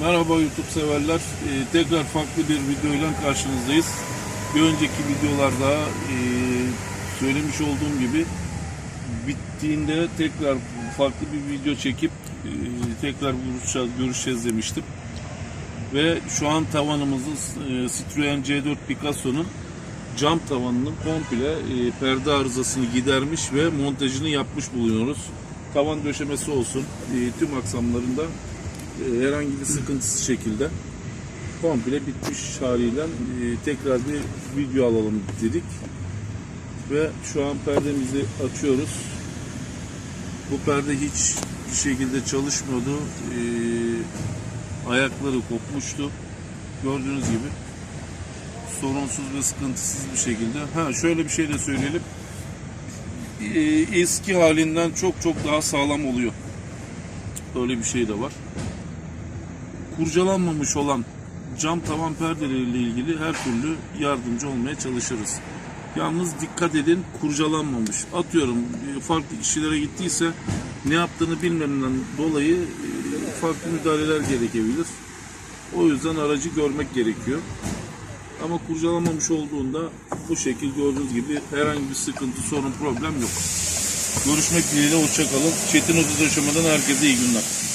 Merhaba YouTube severler. Ee, tekrar farklı bir videoyla karşınızdayız. Bir önceki videolarda e, söylemiş olduğum gibi bittiğinde tekrar farklı bir video çekip e, tekrar görüşeceğiz, görüşeceğiz demiştim. Ve şu an tavanımızı e, Citroen C4 Picasso'nun cam tavanının komple e, perde arızasını gidermiş ve montajını yapmış bulunuyoruz. Tavan döşemesi olsun e, tüm aksamlarında herhangi bir sıkıntısız şekilde komple bitmiş haliyle e, tekrar bir video alalım dedik. Ve şu an perdemizi açıyoruz. Bu perde hiç bir şekilde çalışmıyordu. E, ayakları kopmuştu. Gördüğünüz gibi sorunsuz ve sıkıntısız bir şekilde. Ha şöyle bir şey de söyleyelim. E, eski halinden çok çok daha sağlam oluyor. Öyle bir şey de var kurcalanmamış olan cam tavan perdeleriyle ilgili her türlü yardımcı olmaya çalışırız. Yalnız dikkat edin kurcalanmamış. Atıyorum e, farklı kişilere gittiyse ne yaptığını bilmemden dolayı e, farklı müdahaleler gerekebilir. O yüzden aracı görmek gerekiyor. Ama kurcalanmamış olduğunda bu şekil gördüğünüz gibi herhangi bir sıkıntı, sorun, problem yok. Görüşmek dileğiyle hoşçakalın. Çetin Ödü Döşeme'den herkese iyi günler.